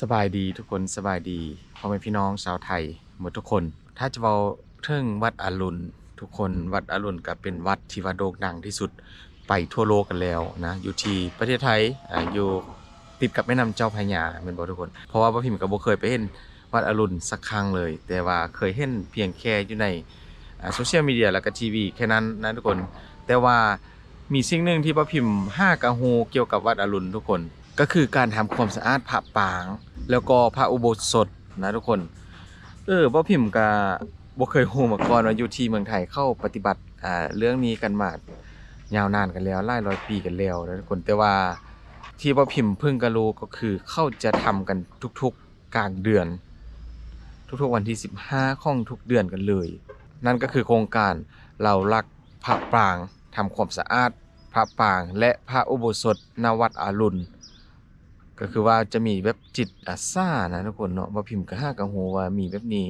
สบายดีทุกคนสบายดีพ่อแม่พี่น้องชาวไทยหมดทุกคน ถ้าจะเว้าเทิงวัดอรุณทุกคนวัดอรุณก็เป็นวัดที่ว่าโด่งดังที่สุดไปทั่วโลกกันแล้วนะอยู่ที่ประเทศไทยออยู่ติดกับแม่น้ำเจ้าพระยาแม่นบ่ทุกคน เพราะว่าพ่อพิมพ์ก็บ่เคยไปเห็นวัดอรุณสักครั้งเลย แต่ว่าเคยเห็นเพียงแค่อยู่ในโซเชียลมีเดียแล้วก็ทีวีแค่นั้นนะทุกคน แต่ว่ามีสิ่งหนึ่งที่พ่อพิมพ์ห้ากะฮูเกี่ยวกับวัดอรุณทุกคน ก็คือการทำความสะอาดพระปาง แล้วก็พระอุโบสถนะทุกคน เออพ่อพิมพ์ก็บ่เคยฮู้มาก่อนว่าอยู่ที่เมืองไทยเข้าปฏิบัติอ่าเรื่องนี้กันมายาวนานกันแล้วหลายร้อยปีกันแล้วนะทุกคนแต่ว่าที่พ่อพิมพ์เพิ่งก็รู้ก็คือเขาจะทำกันทุกๆกลางเดือน ทุกๆวันที่ 15ของทุกเดือนกันเลย นั่นก็คือโครงการเรารักพระปรางทำความสะอาดพระปรางและพระอุโบสถนวัดอารุณ ก็คือว่าจะมีแบบจิตอาสานะทุกคนเนาะว่าพิมพ์กระห้ากังหูว่ามีแบบนี้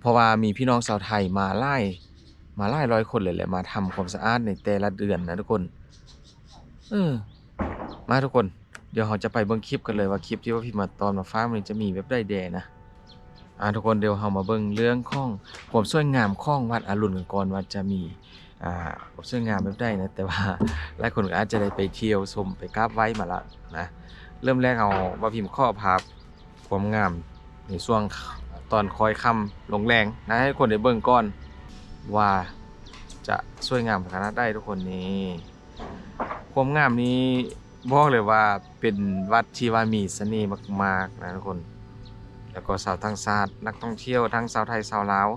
เพราะว่ามีพี่น้องชาวไทยมาไล่มาไล่ร้อยคนเลยแหละมาทำความสะอาดในแต่ละเดือนนะทุกคนเออมาทุกคน เดี๋ยวเราจะไปเบิ่งคลิปกันเลยว่าคลิปที่ว่าพิมพ์มาตอนมาฟ้ามันจะมีแบบได้แดนะอ่าทุกคนเดี๋ยวเรามาเบิ่งเรื่องข้องความสวยงามข้องวัดอรุณกันก่อนว่าจะมีอ่าความสวยงามแบบใดนะแต่ว่าหลายคนก็อาจจะได้ไปเที่ยวชมไปกราบไหว้มาละนะ เริ่มแรกเอาว่าพิมพ์ข้อภาพความงามในช่วงตอนคอยค่ำลงแรงนะให้คนได้เบิ่งก่อนว่าจะสวยงามขนาดใดทุกคนนี่ความงามนี้บอกเลยว่าเป็นวัดที่ว่ามีเสน่ห์มากๆนะทุกคน แล้วก็ชาวต่างชาตินักท่องเที่ยวทั้งชาวไทยชาวลาว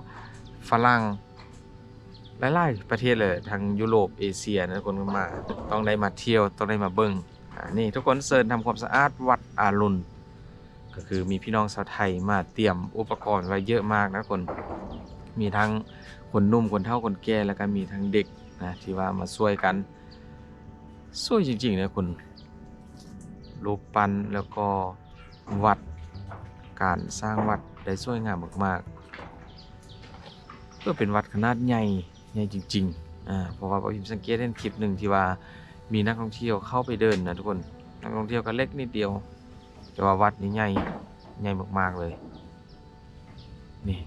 ฝรั่งหลายๆประเทศเลยทั้งยุโรปเอเชียนะทุกคนก็มา ต้องได้มาเที่ยวต้องได้มาเบิ่งอ่า นี่ทุกคนเซิร์นทำความสะอาดวัดอารุณ ก็คือมีพี่น้องชาวไทยมาเตรียมอุปกรณ์ไว้เยอะมากนะคน มีทั้งคนนุ่มคนเฒ่าคนแก่แล้วก็มีทั้งเด็กนะที่ว่ามาช่วยกันช่วยจริงๆนะคุณรูปปั้นแล้วก็วัดการสร้างวัดได้สวยงามมากๆเพื่อเป็นวัดขนาดใหญ่ใหญ่จริงๆอ่าเพราะว่าผมสังเกตเห็นคลิปหนึ่งที่ว่า มีนักท่องเที่ยวเข้าไปเดินนะทุกคน นักท่องเที่ยวก็เล็กนิดเดียว แต่ว่าวัดนี้ใหญ่ใหญ่มากๆเลย นี่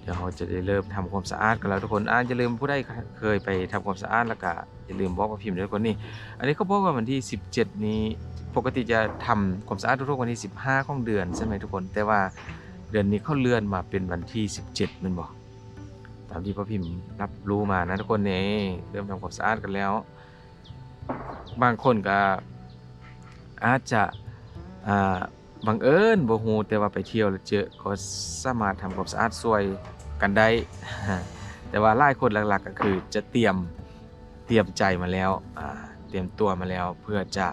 เดี๋ยวเราจะได้เริ่มทำความสะอาดกันแล้วทุกคนอ่าอย่าลืมผู้ใดเคยไปทำความสะอาดแล้วก็อย่าลืมบอกว่าพิมพ์ด้วยคนนี่อันนี้เขาบอกว่าวันที่ 17 นี้ปกติจะทำความสะอาดทุกๆวันที่ 15 ของเดือนใช่ไหมทุกคน แต่ว่าเดือนนี้เขาเลื่อนมาเป็นวันที่ 17มันบอกตามที่พ่อพิมพ์รับรู้มานะทุกคนเนี่เริ่มทำความสะอาดกันแล้ว บางคนก็อาจจะอ่าบังเอิญบ่ฮู้แต่ว่าไปเที่ยวแล้วเจอก็สามารถทำความสะอาดช่วยกันได้ แต่ว่าหลายคนหลักๆก็คือจะเตรียมเตรียมใจมาแล้วเตรียมตัวมาแล้วเพื่อจะ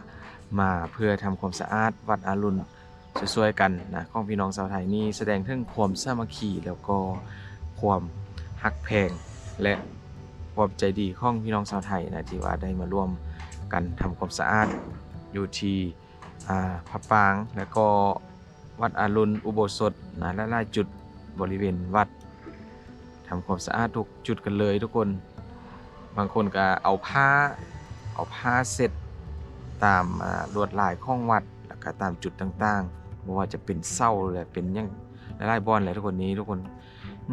มาเพื่อทำความสะอาดวัดอารุณช่วยๆกันนะของพี่น้องชาวไทยนี่แสดงถึงความสามัคคีแล้วก็ความฮักแพงและความใจดีของพี่น้องชาวไทยนะที่ว่าได้มาร่วม กันทำความสะอาดอยู่ที่อ่าพระปาง แล้วก็วัดอารุณอุโบสถนะและหลายจุดบริเวณวัดทำความสะอาดทุกจุดกันเลยทุกคน บางคนก็เอาผ้าเอาผ้าเสร็จตามลวดลายของวัดแล้วก็ตามจุดต่างๆไม่ว่าจะเป็นเศร้าเลยเป็นยังหลายๆบอลเลยทุกคนนี้ทุกคน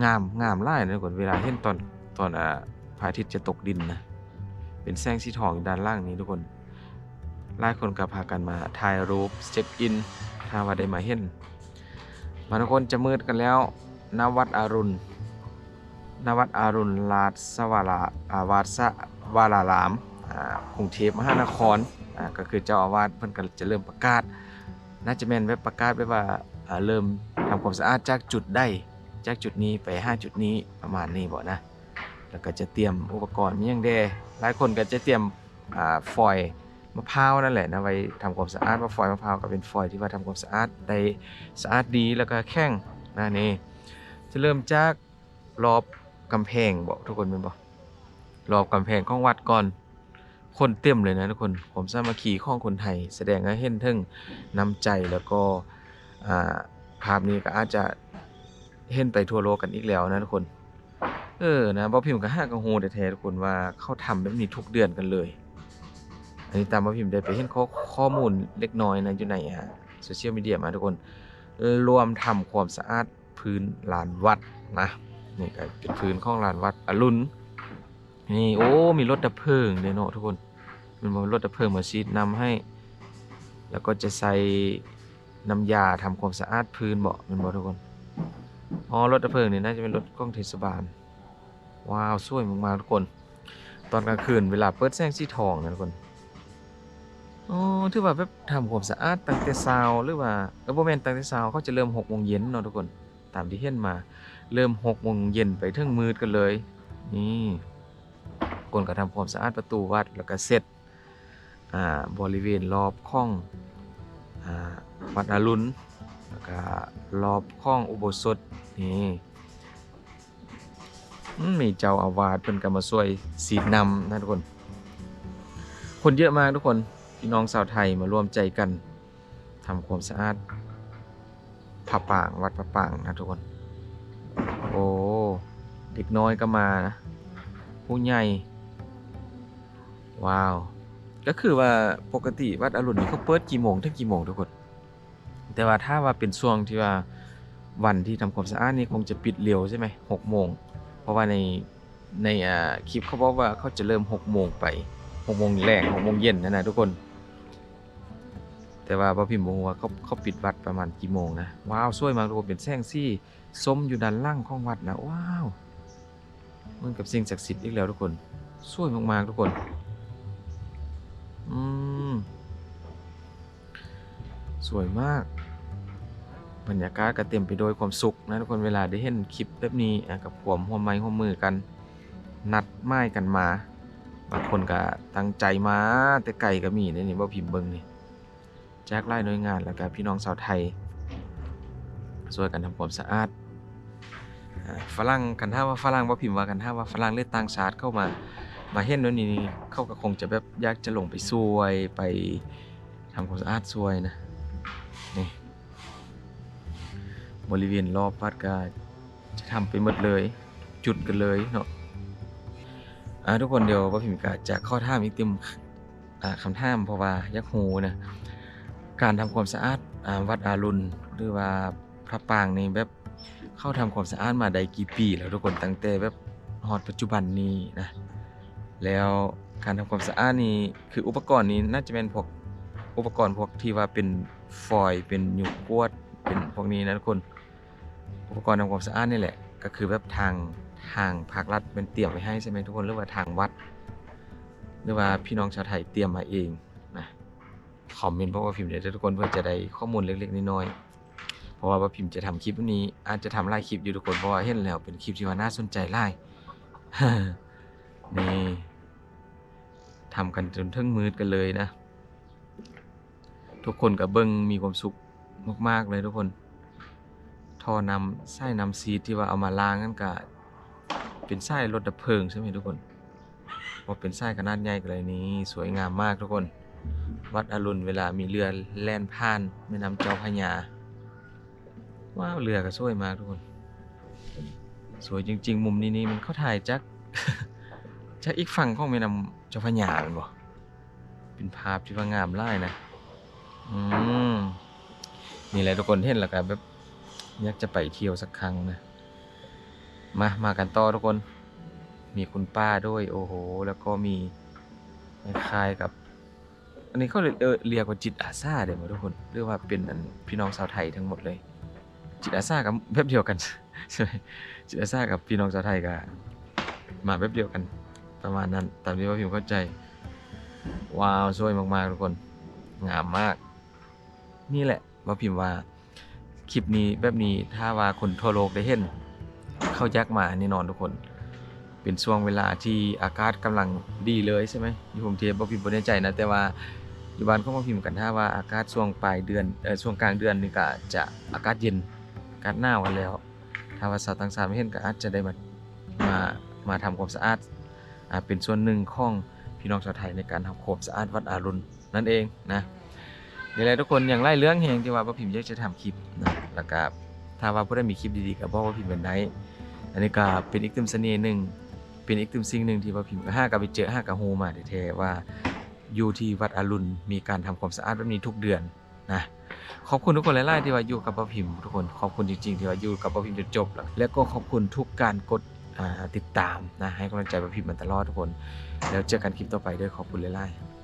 งามงามหลายนะทุกคนเวลาเห็นตอนตอนอ่าพระอาทิตย์จะตกดินนะ เป็นแสงสีทองด้านล่างนี้ทุกคนหลายคนก็พากันมาถ่ายรูปเช็คอินถ้าว่าได้มาเห็นมาทุกคนจะมืดกันแล้วณวัดอารุณณวัดอารุณราชสวาราอาวาสวารารามอ่ากรุงเทพมหานครก็คือเจ้าอาวาสเพิ่นก็จะเริ่มประกาศ น่าจะแม่นไว้ประกาศไว้ว่าเริ่มทำความสะอาดจากจุดใดจากจุดนี้ไปห้าจุดนี้ประมาณนี้บ่นะ แล้วก็จะเตรียมอุปกรณ์มีหยังแด หลายคนก็จะเตรียมอฟอยมะพร้าวนั่นแหละนะไว้ทำความสะอาดว่าฟอยมะพร้าวก็เป็นฟอยที่ว่าทำความสะอาดได้สะอาดดีแล้วก็แข็งนะนี่จะเริ่มจากรอบกำแพงบอกทุกคนเป็นบอกรอบกำแพงของวัดก่อนคนเต็มเลยนะทุกคนผมสามัคคีของคนไทย แสดงให้เห็นถึงน้ำใจแล้วก็ภาพนี้ก็อาจจะเห็นไปทั่วโลกกันอีกแล้วนะทุกคน เออนะบ่พิมพ์ก็ห้ากับฮูแท้ทุกคนว่าเขาทำแบบนี้ทุกเดือนกันเลย อันนี้ตามบ่พิมพ์ได้ไปเห็นข้อข้อมูลเล็กน้อยนะอยู่ในอ่าโซเชียลมีเดียมาทุกคนรวมทำความสะอาดพื้นลานวัดนะนี่ก็เป็นพื้นของลานวัดอรุณนี่โอ้มีรถดับเพลิงเด้เนาะทุกคนมันบอกรถดับเพลิงมาฉีดนำให้ แล้วก็จะใส่น้ำยาทำความสะอาดพื้นเบาะมันบอกทุกคนอ๋อรถดับเพลิงนี่น่าจะเป็นรถกล้องเทศบาล ว้าวสวยมากๆทุกคน ตอนกลางคืนเวลาเปิดแสงสีทองนะทุกคนอ๋อถือว่าแบบทำความสะอาดตั้งแต่เช้าหรือว่าเออบ่แมนตั้งแต่เช้าเขาจะเริ่ม6โมงเย็นเนาะทุกคนตามที่เห็นมา เริ่ม6โมงเย็นไปถึงมืดกันเลย นี่คนก็ทำความสะอาดประตูวัดแล้วก็เสร็จอ่าบริเวณรอบข้องอ่าวัดอรุณแล้วก็รอบข้องอุโบสถนี่ มีเจ้าอาวาสเป็นก็มาช่วยสีดนำนะทุกคน คนเยอะมากทุกคนพี่น้องชาวไทยมาร่วมใจกันทำความสะอาดพระปางวัดพระปางนะทุกคน โอ้เด็กน้อยก็มานะผู้ใหญ่ว้าว ก็คือว่าปกติวัดอรุณนี่เขาเปิดกี่โมงถึงกี่โมงทุกคน แต่ว่าถ้าว่าเป็นช่วงที่ว่าวันที่ทำความสะอาดนี่คงจะปิดเร็วใช่ไหมหกโมง ราะว่าในในคลิปเขาบอกว่าเขาจะเริ่มหกโมงไปหกโมงแรงหกโมงเย็นนะนะทุกคน แต่ว่าพอพิมพ์บอกว่าเขาเขาปิดวัดประมาณกี่โมงนะว้าวสวยมากทุกคนเป็นแสงซี่ส้มอยู่ด้านล่างของวัดนะว้าวเหมันกับสิ่งศักดิ์สิทธิ์อีกแล้วทุกคนสวยมากๆทุกคนอืมสวยมาก บรรยากาศก็เต็มไปด้วยความสุขนะทุกคนเวลาได้เห็นคลิปแบบนี้กับควมร่วมไม้ร่วมมือกัน นัดไม้กันมาบางคนก็ตั้งใจมาแต่ไก่ก็มีนี่นี่บ่พิมพ์เบิงนี่แจากไล่หน่วยงานแล้วก็พี่น้องชาวไทยช่วยกันทำความสะอาดฝรั่งกันถ้าว่าฝรั่งบ่พิมพ์ว่ากันถ้าว่าฝรั่งหรือต่างชาติเข้ามามาเห็นนู่นนี่นี่เข้าก็คงจะแบบอยากจะลงไปช่วยไปทำความสะอาดช่วยนะ บริเวณรอบวัดก็จะทำไปหมดเลย จุดกันเลยเนาะอ่าทุกคนเดี๋ยวว่าพิมพ์ก็จะข้อท่ามอีกเต็มอ่าคำท่ามเพราะว่ายักหูนะการทำความสะอาดอาวัดอารุณหรือว่าพระปางนี่แบบเข้าทำความสะอาดมาได้กี่ปี แล้วทุกคนตั้งแต่แบบฮอดปัจจุบันนี้นะแล้วการทำความสะอาดนี่คืออุปกรณ์นี้น่าจะเป็นพวกอุปกรณ์พวกที่ว่าเป็นฟอยเป็นหยุกกวดเป็นพวกนี้นะทุกคน อุปกรณ์ทำความสะอาดนี่แหละ ก็คือแบบทางทางภาครัฐเป็นเตรียมไว้ให้ใช่ไหมทุกคนหรือว่าทางวัด หรือว่าพี่น้องชาวไทยเตรียมมาเองนะคอมเมนต์เพราะว่าพิมพ์เดี๋ยวทุกคนเพื่อจะได้ข้อมูลเล็ก ๆน้อยๆเพราะว่าว่าพิมพ์จะทำคลิปนี้ อาจจะทำไล่คลิปอยู่ทุกคนเพราะว่าเห็นแล้วเป็นคลิปที่ว่าน่าสนใจไล่นี่ทำกันจนถึงมืดกันเลยนะ ทุกคนกับเบิ้งมีความสุขมากๆเลยทุกคน ท่อนำไส้นำซีดที่ว่าเอามาล้างนั่นก็เป็นไส้รถดับเพลิงใช่ไหมทุกคนว่าเป็นไส้ขนาดใหญ่กันเลยนี้สวยงามมากทุกคน วัดอรุณเวลามีเรือแล่นผ่านแม่น้ำเจ้าพระยาว้าวเรือก็สวยมากทุกคน สวยจริง ๆ มุมนี้นี่มันเขาถ่ายจากจากอีกฝั่งของแม่น้ำเจ้าพระยาเป็นบ่เป็นภาพที่ว่างามหลายนะอืมนี่แหละทุกคนเห็นแล้วก็แบบ อยากจะไปเที่ยวสักครั้งนะมามากันต่อทุกคน มีคุณป้าด้วยโอ้โห แล้วก็มีคล้ายกับ อันนี้เขาเรียกว่าจิตอาสาเดี๋ยวมาทุกคนเรียกว่าเป็นพี่น้องชาวไทยทั้งหมดเลย จิตอาสากับแบบเดียวกันใช่ไหมจิตอาสากับพี่น้องชาวไทยก็มาแบบเดียวกัน ประมาณนั้น ตามที่ว่าพิมเข้าใจ ว้าวสวยมากๆทุกคน งามมาก นี่แหละว่าพิมพ์ว่า คลิปนี้แบบนี้ถ้าว่าคนทั่วโลกได้เห็น เข้ายักมาแน่นอนทุกคน เป็นช่วงเวลาที่อากาศกำลังดีเลยใช่ไหมอยู่กรุงเทพบ่พิมพ์บ่แน่ใจนะแต่ว่าอยู่บ้านเขาพิมพ์กันถ้าว่าอากาศช่วงปลายเดือนเออช่วงกลางเดือนนี่ก็จะอากาศเย็นอากาศหนาวกันแล้ว ถ้าว่าชาวต่างชาติไม่เห็นก็อาจจะได้มามามาทำความสะอาดอ่าเป็นส่วนหนึ่งของพี่น้องชาวไทยในการทำความสะอาดวัดอารุณนั่นเองนะนี่แหละทุกคนอย่างไล่เรื่องแหงที่ว่าบ่พิมพ์อยากจะทำคลิปนะ แล้วก็ถ้าว่าผู้ใดมีคลิปดีๆก็บอกว่าพิมพ์เป็นได้อันนี้ก็เป็นอีกตึมเสน่ห์หนึ่งเป็นอีกตึมสิ่งหนึ่งที่ว่าพิมพ์ก็ห้ากับไปเจอห้ากับโฮมาแท้ๆว่าอยู่ที่วัดอรุณมีการทำความสะอาดแบบนี้ทุกเดือนนะขอบคุณทุกคนหลายๆที่ว่าอยู่กับป้าพิมพ์ทุกคนขอบคุณจริงๆที่ว่าอยู่กับป้าพิมพ์จนจบแล้วแล้วก็ขอบคุณทุกการกดติดตามนะให้กำลังใจป้าพิมพ์มาตลอดทุกคน แล้วเจอกันคลิปต่อไปด้วยขอบคุณหลายๆ